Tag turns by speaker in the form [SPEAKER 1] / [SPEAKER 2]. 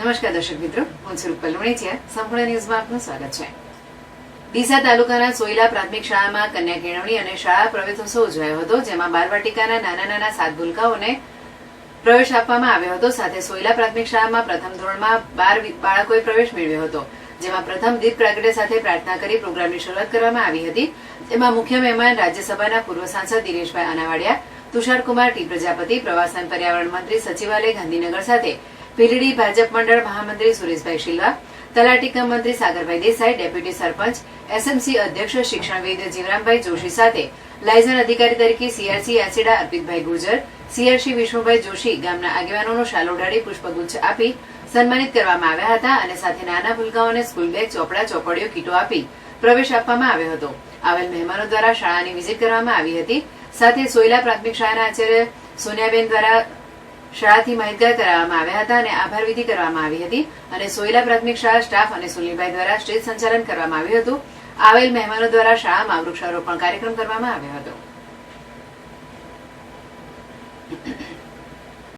[SPEAKER 1] નમસ્કાર દર્શક મિત્રો, હું છું રૂપલ સંપૂર્ણ ન્યૂઝમાં આપનું સ્વાગત છે. ડીસા તાલુકાના સોયલા પ્રાથમિક શાળામાં કન્યા કેળવણી અને શાળા પ્રવેશોત્સવ ઉજવાયો હતો, જેમાં બાલવાટિકાના નાના નાના સાત ભૂલકાઓને પ્રવેશ આપવામાં આવ્યો હતો. સાથે સોયલા પ્રાથમિક શાળામાં પ્રથમ ધોરણમાં બાર બાળકોએ પ્રવેશ મેળવ્યો હતો, જેમાં પ્રથમ દીપ પ્રાગટ્ય સાથે પ્રાર્થના કરી પ્રોગ્રામની શરૂઆત કરવામાં આવી હતી. તેમાં મુખ્ય મહેમાન રાજ્યસભાના પૂર્વ સાંસદ દિનેશભાઈ અનાવાડિયા તુષારકુમાર ટી પ્રજાપતિ, પ્રવાસન પર્યાવરણ મંત્રી સચિવાલય ગાંધીનગર સાથે પીલીડી ભાજપ મંડળ મહામંત્રી સુરેશભાઈ શિલ્વા તલાટીકમ મંત્રી સાગરભાઈ દેસાઈ, ડેપ્યુટી સરપંચ એસએમસી અધ્યક્ષ શિક્ષણવિદ જીવરામભાઈ જોશી સાથે લાયઝન અધિકારી તરીકે સીઆરસી એસિડા અર્પિતભાઈ ગુર્જર, સીઆરસી વિષ્ણુભાઈ જોશી ગામના આગેવાનોનો શાલ ઉડાડી પુષ્પગુચ્છ આપી સન્માનિત કરવામાં આવ્યા હતા અને સાથે નાના ભૂલકાઓને સ્કૂલ બેગ, ચોપડા, ચોપડીઓ, કીટો આપી પ્રવેશ આપવામાં આવ્યો હતો. આવેલ મહેમાનો દ્વારા શાળાની વિઝિટ કરવામાં આવી હતી. સાથે સોયલા પ્રાથમિક શાળાના આચાર્ય સોનિયાબેન દ્વારા શાળાથી માહિતગાર કરાવવામાં આવ્યા હતા અને આભાર વિધિ કરવામાં આવી હતી. અને સોયલા પ્રાથમિક શાળા સ્ટાફ અને સુનિલભાઈ દ્વારા સ્ટેજ સંચાલન કરવામાં આવ્યું હતું. આવેલ મહેમાનો દ્વારા શાળામાં વૃક્ષારોપણ કાર્યક્રમ કરવામાં આવ્યો હતો.